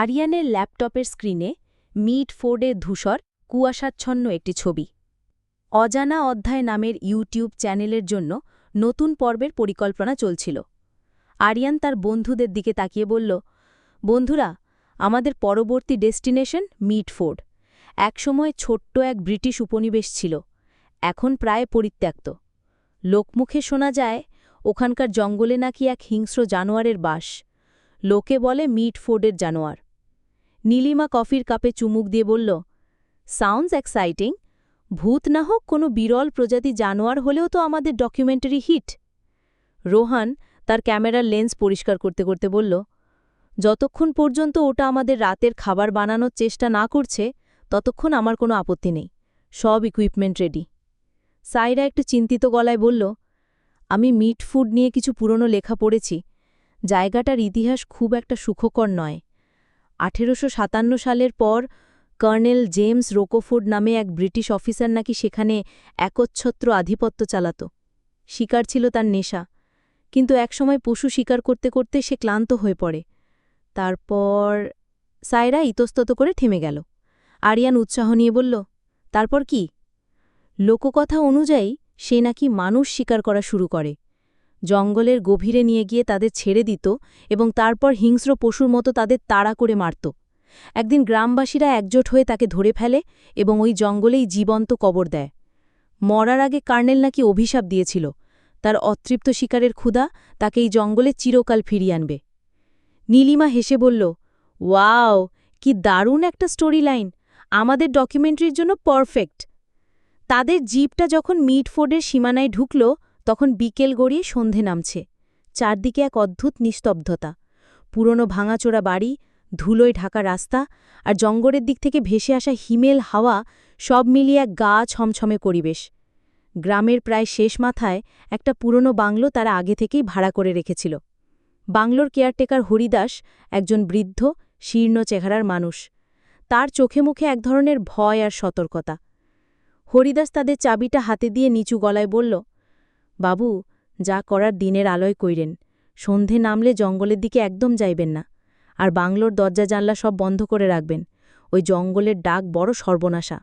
আরিয়ানের ল্যাপটপের স্ক্রিনে মিট ফোর্ডে ধূসর, কুয়াশাচ্ছন্ন একটি ছবি। অজানা অধ্যায় নামের ইউটিউব চ্যানেলের জন্য নতুন পর্বের পরিকল্পনা চলছিল। আরিয়ান তার বন্ধুদের দিকে তাকিয়ে বলল, বন্ধুরা, আমাদের পরবর্তী ডেস্টিনেশন মিডফোর্ড একসময় ছোট্ট এক ব্রিটিশ উপনিবেশ ছিল, এখন প্রায় পরিত্যক্ত। লোকমুখে শোনা যায়, ওখানকার জঙ্গলে নাকি এক হিংস্র জানোয়ারের বাস। লোকে বলে মিডফোর্ডের জানোয়ার। নীলিমা কফির কাপে চুমুক দিয়ে বলল, সাউন্ডস এক্সাইটিং? ভূত না হোক কোনো বিরল প্রজাতি জানোয়ার হলেও তো আমাদের ডকুমেন্টারি হিট। রোহান তার ক্যামেরার লেন্স পরিষ্কার করতে করতে বলল, যতক্ষণ পর্যন্ত ওটা আমাদের রাতের খাবার বানানোর চেষ্টা না করছে, ততক্ষণ আমার কোনো আপত্তি নেই। সব ইকুইপমেন্ট রেডি সাইরা একটু চিন্তিত গলায় বলল, আমি মিট ফুড নিয়ে কিছু পুরনো লেখা পড়েছি। জায়গাটার ইতিহাস খুব একটা সুখকর নয়। আঠেরোশো সাতান্ন সালের পর কর্নেল জেমস রোকোফোর্ড নামে এক ব্রিটিশ অফিসার নাকি সেখানে একচ্ছত্র আধিপত্য চালাত। শিকার ছিল তার নেশা। কিন্তু একসময় পশু শিকার করতে করতে সে ক্লান্ত হয়ে পড়ে। তারপর সায়রা ইতস্তত করে থেমে গেল। আরিয়ান উৎসাহ নিয়ে বলল, তারপর কি? লোককথা অনুযায়ী সে নাকি মানুষ শিকার করা শুরু করে। জঙ্গলের গভীরে নিয়ে গিয়ে তাদের ছেড়ে দিত এবং তারপর হিংস্র পশুর মতো তাদের তাড়া করে মারত। একদিন গ্রামবাসীরা একজোট হয়ে তাকে ধরে ফেলে এবং ওই জঙ্গলেই জীবন্ত কবর দেয়। মরার আগে কার্নেল নাকি অভিশাপ দিয়েছিল। তার অতৃপ্ত শিকারের ক্ষুধা তাকে এই জঙ্গলে চিরকাল ফিরিয়ে আনবে। নীলিমা হেসে বলল, ওয়াও, কি দারুণ একটা স্টোরি লাইন আমাদের ডকুমেন্টারির জন্য পারফেক্ট তাদের জিপটা যখন মিডফোর্ডের সীমানায় ঢুকল তখন বিকেল গড়িয়ে সন্ধে নামছে। চারদিকে এক অদ্ভুত নিস্তব্ধতা। পুরনো ভাঙাচোরা বাড়ি, ধুলোয় ঢাকা রাস্তা আর জঙ্গলের দিক থেকে ভেসে আসা হিমেল হাওয়া সব মিলিয়ে এক গা ছমছমে পরিবেশ। গ্রামের প্রায় শেষ মাথায় একটা পুরনো বাংলো তারা আগে থেকেই ভাড়া করে রেখেছিল। বাংলোর কেয়ারটেকার হরিদাস একজন বৃদ্ধ, শীর্ণ চেহারার মানুষ। তার চোখে মুখে এক ধরনের ভয় আর সতর্কতা। হরিদাস তাদের চাবিটা হাতে দিয়ে নিচু গলায় বলল বাবু, যা করার দিনের আলোয় কইরেন। সন্ধে নামলে জঙ্গলের দিকে একদম যাইবেন না। আর বাংলোর দরজা জানলা সব বন্ধ করে রাখবেন। ওই জঙ্গলের ডাক বড় সর্বনাশা।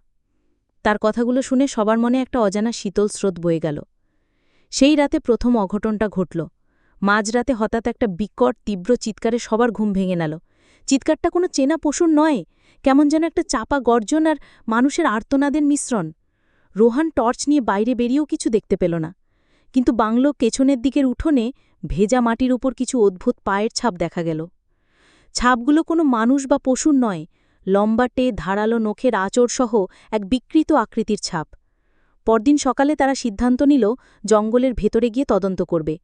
তার কথাগুলো শুনে সবার মনে একটা অজানা শীতল স্রোত বয়ে গেল। সেই রাতে প্রথম অঘটনটা ঘটল। মাঝরাতে হঠাৎ একটা বিকট, তীব্র চিৎকারে সবার ঘুম ভেঙে গেল চিৎকারটা কোনো চেনা পশুর নয়, কেমন যেন একটা চাপা গর্জন আর মানুষের আর্তনাদের মিশ্রণ। রোহান টর্চ নিয়ে বাইরে বেরিয়েও কিছু দেখতে পেল না। কিন্তু বাংলো পেছনের দিকের উঠোনে ভেজা মাটির উপর কিছু অদ্ভুত পায়ের ছাপ দেখা গেল। ছাপগুলো কোনো মানুষ বা পশুর নয়, লম্বাটে, ধারালো নখের আচরসহ এক বিকৃত আকৃতির ছাপ। পরদিন সকালে তারা সিদ্ধান্ত নিল, জঙ্গলের ভেতরে গিয়ে তদন্ত করবে।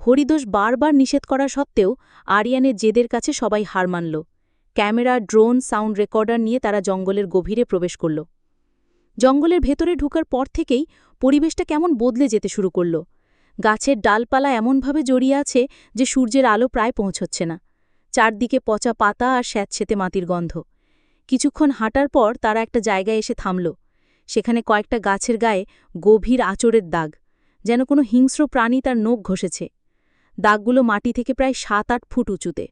হরিদোষ বারবার নিষেধ করা সত্ত্বেও আরিয়ানের জেদের কাছে সবাই হার মানল। ক্যামেরা, ড্রোন, সাউন্ড রেকর্ডার নিয়ে তারা জঙ্গলের গভীরে প্রবেশ করল। জঙ্গলের ভেতরে ঢুকার পর থেকেই পরিবেশটা কেমন বদলে যেতে শুরু করল। গাছের ডালপালা এমনভাবে জড়িয়ে আছে যে সূর্যের আলো প্রায় পৌঁছচ্ছে না। চারদিকে পচা পাতা আর স্যাঁতছেতে মাটির গন্ধ। কিছুক্ষণ হাঁটার পর তারা একটা জায়গায় এসে থামল। সেখানে কয়েকটা গাছের গায়ে গভীর আচরের দাগ, যেন কোনো হিংস্র প্রাণী তার নোখ ঘষেছে। দাগগুলো মাটি থেকে প্রায় সাত আট ফুট উঁচুতে।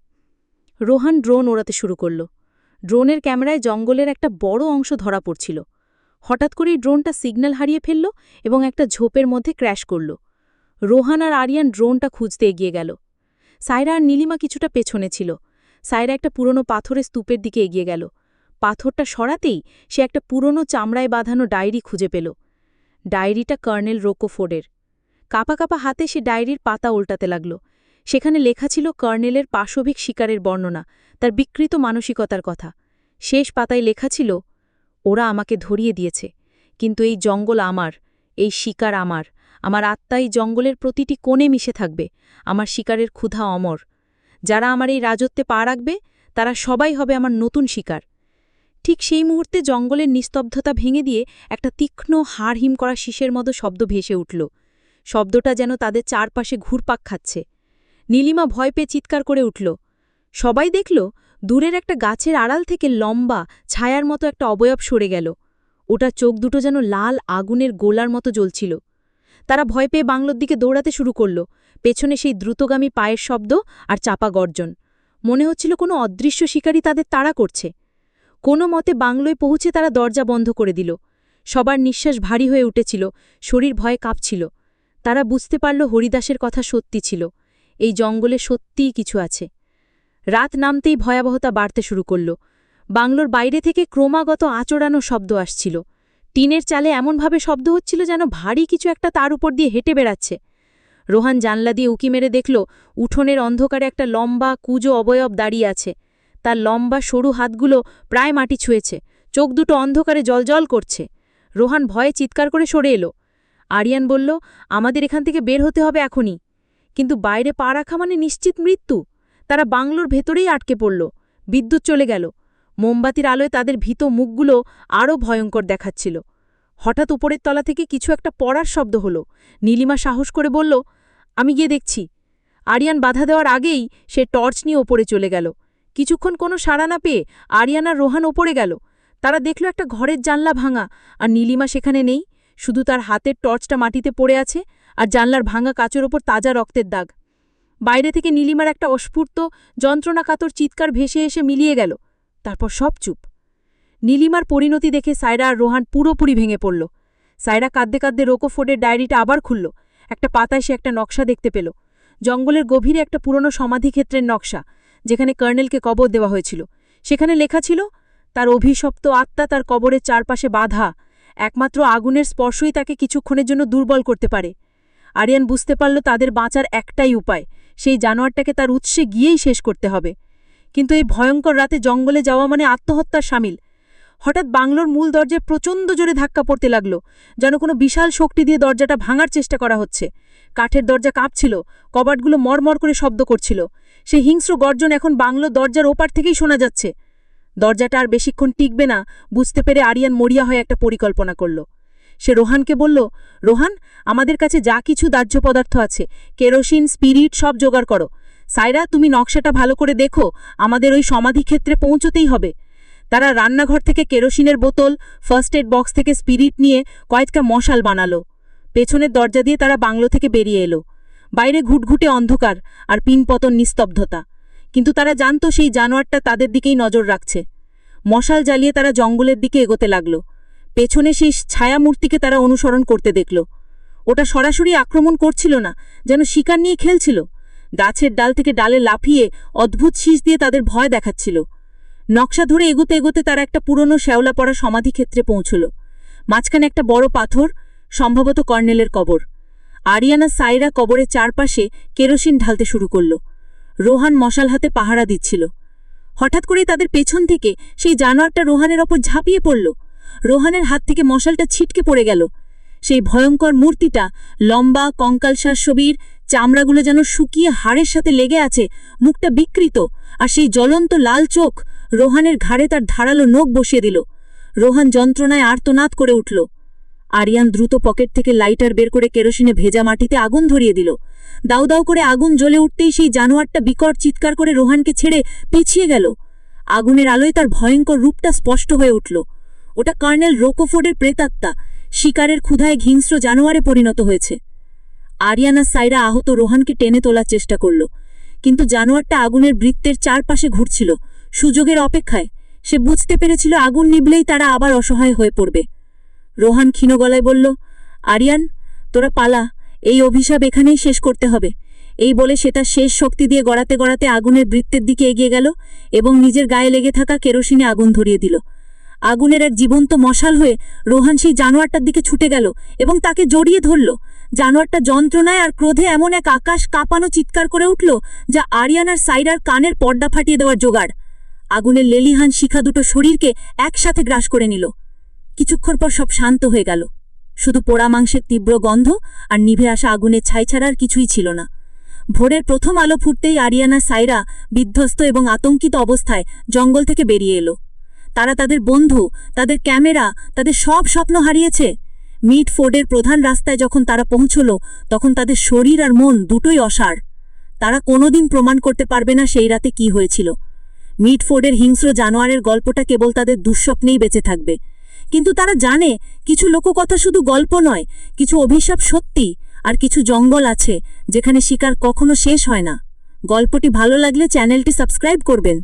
রোহান ড্রোন ওড়াতে শুরু করল। ড্রোনের ক্যামেরায় জঙ্গলের একটা বড় অংশ ধরা পড়ছিল। হঠাৎ করেই ড্রোনটা সিগন্যাল হারিয়ে ফেলল এবং একটা ঝোপের মধ্যে ক্র্যাশ করল। রোহান আর আরিয়ান ড্রোনটা খুঁজতে এগিয়ে গেল। সায়রা আর নীলিমা কিছুটা পেছনে ছিল। সায়রা একটা পুরনো পাথরের স্তূপের দিকে এগিয়ে গেল। পাথরটা সরাতেই সে একটা পুরনো চামড়ায় বাঁধানো ডায়েরি খুঁজে পেল। ডায়েরিটা কর্নেল রোকোফোর্ডের। কাপা কাপা হাতে সে ডায়েরির পাতা উল্টাতে লাগল। সেখানে লেখা ছিল কর্নেলের পাশবিক শিকারের বর্ণনা, তার বিকৃত মানসিকতার কথা। শেষ পাতায় লেখা ছিল ওরা আমাকে ধরিয়ে দিয়েছে। কিন্তু এই জঙ্গল আমার, এই শিকার আমার আমার আত্মা এই জঙ্গলের প্রতিটি কোণে মিশে থাকবে, আমার শিকারের ক্ষুধা অমর। যারা আমার এই রাজত্বে পা রাখবে, তারা সবাই হবে আমার নতুন শিকার। ঠিক সেই মুহূর্তে জঙ্গলের নিস্তব্ধতা ভেঙে দিয়ে একটা তীক্ষ্ণ হাড়হিম করা শীষের মতো শব্দ ভেসে উঠল। শব্দটা যেন তাদের চারপাশে ঘুরপাক খাচ্ছে। নীলিমা ভয় পেয়ে চিৎকার করে উঠল। সবাই দেখল দূরের একটা গাছের আড়াল থেকে লম্বা, ছায়ার মতো একটা অবয়ব সরে গেল। ওটা চোখ দুটো যেন লাল, আগুনের গোলার মতো জ্বলছিল। তারা ভয় পেয়ে বাংলোর দিকে দৌড়াতে শুরু করল। পেছনে সেই দ্রুতগামী পায়ের শব্দ আর চাপা গর্জন। মনে হচ্ছিল কোনো অদৃশ্য শিকারী তাদের তাড়া করছে। কোনো মতে বাংলোয় পৌঁছে তারা দরজা বন্ধ করে দিল। সবার নিঃশ্বাস ভারী হয়ে উঠেছিল, শরীর ভয়ে কাঁপছিল। তারা বুঝতে পারল হরিদাসের কথা সত্যি ছিল। এই জঙ্গলে সত্যিই কিছু আছে। রাত নামতেই ভয়াবহতা বাড়তে শুরু করল। বাংলোর বাইরে থেকে ক্রমাগত আচড়ানো শব্দ আসছিল। টিনের চালে এমনভাবে শব্দ হচ্ছিল যেন ভারী কিছু একটা তার উপর দিয়ে হেঁটে বেড়াচ্ছে। রোহান জানলা দিয়ে উকি মেরে দেখল, উঠোনের অন্ধকারে একটা লম্বা কুজো অবয়ব দাঁড়িয়ে আছে। তার লম্বা সরু হাতগুলো প্রায় মাটি ছুঁয়েছে। চোখ দুটো অন্ধকারে জলজল করছে। রোহান ভয়ে চিৎকার করে সরে এলো। আরিয়ান বলল, আমাদের এখান থেকে বের হতে হবে এখনই। কিন্তু বাইরে পা রাখা মানে নিশ্চিত মৃত্যু। তারা বাংলোর ভেতরেই আটকে পড়ল। বিদ্যুৎ চলে গেল। মোমবাতির আলোয় তাদের ভীত মুখগুলো আরও ভয়ঙ্কর দেখাচ্ছিল। হঠাৎ উপরের তলা থেকে কিছু একটা পড়ার শব্দ হলো। নীলিমা সাহস করে বলল, আমি গিয়ে দেখছি। আরিয়ান বাধা দেওয়ার আগেই সে টর্চ নিয়ে ওপরে চলে গেল। কিছুক্ষণ কোনো সাড়া না পেয়ে আরিয়ান আর রোহান ওপরে গেল। তারা দেখল একটা ঘরের জানলা ভাঙা, আর নীলিমা সেখানে নেই। শুধু তার হাতের টর্চটা মাটিতে পড়ে আছে, আর জানলার ভাঙা কাচের ওপর তাজা রক্তের দাগ। বাইরে থেকে নীলিমার একটা অস্ফূর্ত, যন্ত্রণাকাতর চিৎকার ভেসে এসে মিলিয়ে গেল। তারপর সব চুপ। নীলিমার পরিণতি দেখে সায়রা আর রোহান পুরোপুরি ভেঙে পড়ল। সায়রা কাঁদতে কাঁদতে রোকোফোর্ডের ডায়েরিটা আবার খুলল। একটা পাতায় সে একটা নকশা দেখতে পেল। জঙ্গলের গভীরে একটা পুরনো সমাধিক্ষেত্রের নকশা, যেখানে কর্নেলকে কবর দেওয়া হয়েছিল। সেখানে লেখা ছিল, তার অভিশপ্ত আত্মা তার কবরের চারপাশে বাধা। একমাত্র আগুনের স্পর্শই তাকে কিছুক্ষণের জন্য দুর্বল করতে পারে। আরিয়ান বুঝতে পারল তাদের বাঁচার একটাই উপায়, সেই জানোয়ারটাকে তার উৎসে গিয়েই শেষ করতে হবে। কিন্তু এই ভয়ঙ্কর রাতে জঙ্গলে যাওয়া মানে আত্মহত্যার সামিল। হঠাৎ বাংলোর মূল দরজায় প্রচণ্ড জোরে ধাক্কা পড়তে লাগল, যেন কোনো বিশাল শক্তি দিয়ে দরজাটা ভাঙার চেষ্টা করা হচ্ছে। কাঠের দরজা কাঁপছিল, কবাটগুলো মরমর করে শব্দ করছিল। সেই হিংস্র গর্জন এখন বাংলো দরজার ওপার থেকেই শোনা যাচ্ছে। দরজাটা আর বেশিক্ষণ টিকবে না, বুঝতে পেরে আরিয়ান মরিয়া হয়ে একটা পরিকল্পনা করল। সে রোহানকে বলল, রোহান, আমাদের কাছে যা কিছু দাহ্য পদার্থ আছে, কেরোসিন, স্পিরিট, সব জোগাড় করো। সাইরা, তুমি নকশাটা ভালো করে দেখো, আমাদের ওই সমাধিক্ষেত্রে পৌঁছতেই হবে। তারা রান্নাঘর থেকে কেরোসিনের বোতল, ফার্স্ট এড বক্স থেকে স্পিরিট নিয়ে কয়েকটা মশাল বানালো। পেছনের দরজা দিয়ে তারা বাংলো থেকে বেরিয়ে এলো। বাইরে ঘুটঘুটে অন্ধকার আর পিনপতন নিস্তব্ধতা। কিন্তু তারা জানত সেই জানোয়ারটা তাদের দিকেই নজর রাখছে। মশাল জ্বালিয়ে তারা জঙ্গলের দিকে এগোতে লাগল। পেছনে সেই ছায়ামূর্তিকে তারা অনুসরণ করতে দেখল। ওটা সরাসরি আক্রমণ করছিল না, যেন শিকার নিয়ে খেলছিল। গাছের ডাল থেকে ডালে লাফিয়ে অদ্ভুত শীষ দিয়ে তাদের ভয় দেখাচ্ছিল। নকশা ধরে এগোতে এগোতে তারা একটা পুরনো শ্যাওলা পড়া সমাধিক্ষেত্রে পৌঁছল। মাঝখানে একটা বড় পাথর, সম্ভবত কর্নেলের কবর। আরিয়ানা সাইরা কবরের চারপাশে কেরোসিন ঢালতে শুরু করল। রোহান মশাল হাতে পাহারা দিচ্ছিল। হঠাৎ করে তাদের পেছন থেকে সেই জানোয়ারটা রোহানের ওপর ঝাঁপিয়ে পড়ল। রোহানের হাত থেকে মশালটা ছিটকে পড়ে গেল। সেই ভয়ঙ্কর মূর্তিটা লম্বা, কঙ্কালসার ছবির চামড়াগুলো যেন শুকিয়ে হাড়ের সাথে লেগে আছে, মুখটা বিকৃত, আর সেই জ্বলন্ত লাল চোখ রোহানের ঘাড়ে তার ধারালো নখ বসিয়ে দিল। রোহান যন্ত্রণায় আর্তনাদ করে উঠল। আরিয়ান দ্রুত পকেট থেকে লাইটার বের করে কেরোসিনে ভেজা মাটিতে আগুন ধরিয়ে দিল। দাউ দাউ করে আগুন জ্বলে উঠতেই সেই জানোয়ারটা বিকট চিৎকার করে রোহানকে ছেড়ে পিছিয়ে গেল। আগুনের আলোয় তার ভয়ঙ্কর রূপটা স্পষ্ট হয়ে উঠল। ওটা কর্নেল রোকোফোর্ডের প্রেতাত্মা। শিকারের ক্ষুধায় হিংস্র জানোয়ারে পরিণত হয়েছে। আরিয়ানা সাইরা আহত রোহানকে টেনে তোলার চেষ্টা করল। কিন্তু জানোয়ারটা আগুনের বৃত্তের চারপাশে ঘুরছিল। সুযোগের অপেক্ষায় সে বুঝতে পেরেছিল আগুন নিবলেই তারা আবার অসহায় হয়ে পড়বে। রোহান ক্ষীণ গলায় বলল, আরিয়ান, তোরা পালা। এই অভিশাপ এখানেই শেষ করতে হবে। এই বলে সে তার শেষ শক্তি দিয়ে গড়াতে গড়াতে আগুনের বৃত্তের দিকে এগিয়ে গেল এবং নিজের গায়ে লেগে থাকা কেরোসিনে আগুন ধরিয়ে দিল। আগুনের এক জীবন্ত মশাল হয়ে রোহান সেই জানোয়ারটার দিকে ছুটে গেল এবং তাকে জড়িয়ে ধরল। জানোয়ারটা যন্ত্রণায় আর ক্রোধে এমন এক আকাশ কাঁপানো চিৎকার করে উঠল যা আরিয়ানার সাইরার কানের পর্দা ফাটিয়ে দেওয়ার জোগাড়। আগুনের লেলিহান শিখা দুটো শরীরকে একসাথে গ্রাস করে নিল। কিছুক্ষণ পর সব শান্ত হয়ে গেল। শুধু পোড়া মাংসের তীব্র গন্ধ আর নিভে আসা আগুনের ছাই ছাড়া আর কিছুই ছিল না। ভোরের প্রথম আলো ফুটতেই আরিয়ানা সাইরা বিধ্বস্ত এবং আতঙ্কিত অবস্থায় জঙ্গল থেকে বেরিয়ে এলো। তারা তাদের বন্ধু, তাদের ক্যামেরা, তাদের সব স্বপ্ন হারিয়েছে। মিড ফোর্ডের প্রধান রাস্তায় যখন তারা পৌঁছল, তখন তাদের শরীর আর মন দুটোই অসার তারা কোনোদিন প্রমাণ করতে পারবে না সেই রাতে কি হয়েছিল। মিড ফোর্ডের হিংস্র জানোয়ারের গল্পটা কেবল তাদের দুঃস্বপ্নেই বেঁচে থাকবে। কিন্তু তারা জানে, কিছু লোককথা শুধু গল্প নয়, কিছু অভিশাপ সত্যি, আর কিছু জঙ্গল আছে, যেখানে শিকার কখনো শেষ হয় না। গল্পটি ভালো লাগলে চ্যানেলটি সাবস্ক্রাইব করবেন।